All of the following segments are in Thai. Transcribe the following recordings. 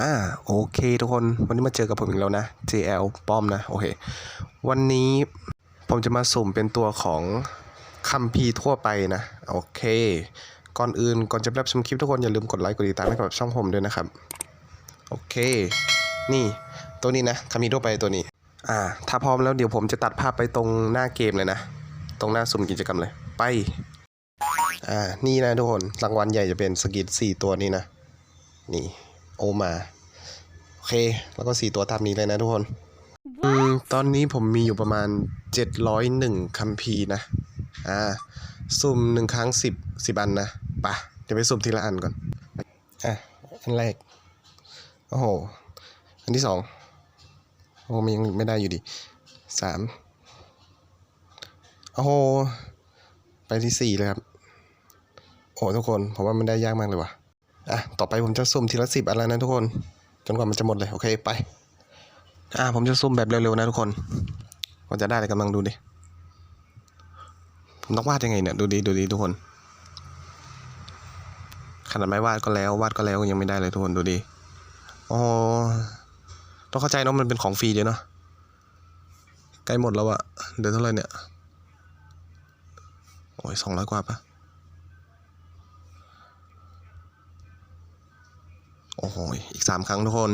อ่าโอเคทุกคนวันนี้มาเจอกับผมอีกแล้วนะ JL ป้อมนะโอเควันนี้ผมจะมาสุ่มเป็นตัวของคัมภีทั่วไปนะโอเค ก่อนอื่นก่อนจะรับชมคลิปทุกคนอย่าลืมกดไลค์กดติดตามให้กับช่องผมด้วยนะครับโอเค นี่ตัวนี้นะคัมภีทั่วไปตัวนี้อ่าถ้าพร้อมแล้วเดี๋ยวผมจะตัดภาพไปตรงหน้าเกมเลยนะ ตรงหน้าสุ่มกิจกรรมเลยไปอ่านี่นะทุกคนรางวัลใหญ่จะเป็นสกิทสี่ตัวนี้นะนี่ โอมาโอเค แล้วก็สี่ตัวตามนี้เลยนะทุกคนอืมตอนนี้ผมมีอยู่ประมาณ 701คัมภีร์นะ อ่า สุ่มหนึ่งครั้งสิบสิบอันนะไปะเดี๋ยวไปสุ่มทีละอันก่อน อะ อันแรก โอ้โห อันที่สองโอ้มันยังไม่ได้อยู่ดีสามโอ้โห ไปที่สี่เลยครับ โอ้ทุกคน ผมว่ามันได้ยากมากเลยว่ะ อะต่อไปผมจะสุ่มทีละสิบอันแล้นะทุกคนจนกว่ามันจะหมดเลยโอเคไปอะผมจะสุ่มแบบเร็วๆนะทุกคนว่าจะได้อะไรกำลังดูดิผมต้องวาดยังไงเนี่ยดูดิดูดิทุกคน ขนาดไม่วาดก็แล้ววาดก็แล้วยังไม่ได้เลยทุกคนดูดิอ๋อต้องเข้าใจเนอะมันเป็นของฟรีเลยเนาะใกล้หมดแล้วอะเดือนเท่าไหร่เนี่ย โอ้ยสองร้อยกว่าปะ โอ้โห อีกสามครั้งทุกคน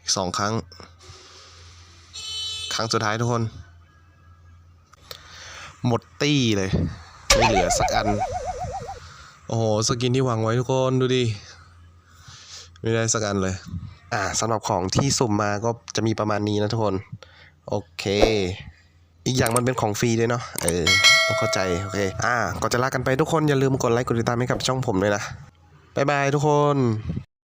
อีกสองครั้ง ครั้งสุดท้ายทุกคน หมดตี้เลย ไม่เหลือสักอัน โอ้โห สกินที่วางไว้ทุกคนดูดิ ไม่ได้สักอันเลย อ่าสำหรับของที่สุ่มมาก็จะมีประมาณนี้นะทุกคน โอเคอีกอย่างมันเป็นของฟรีด้วยเนาะ เออ ต้องเข้าใจ โอเค อ่า ก่อนจะลากันไปทุกคนอย่าลืมกดไลค์ กดติดตามให้กับช่องผมด้วยนะ บ๊ายบายทุกคน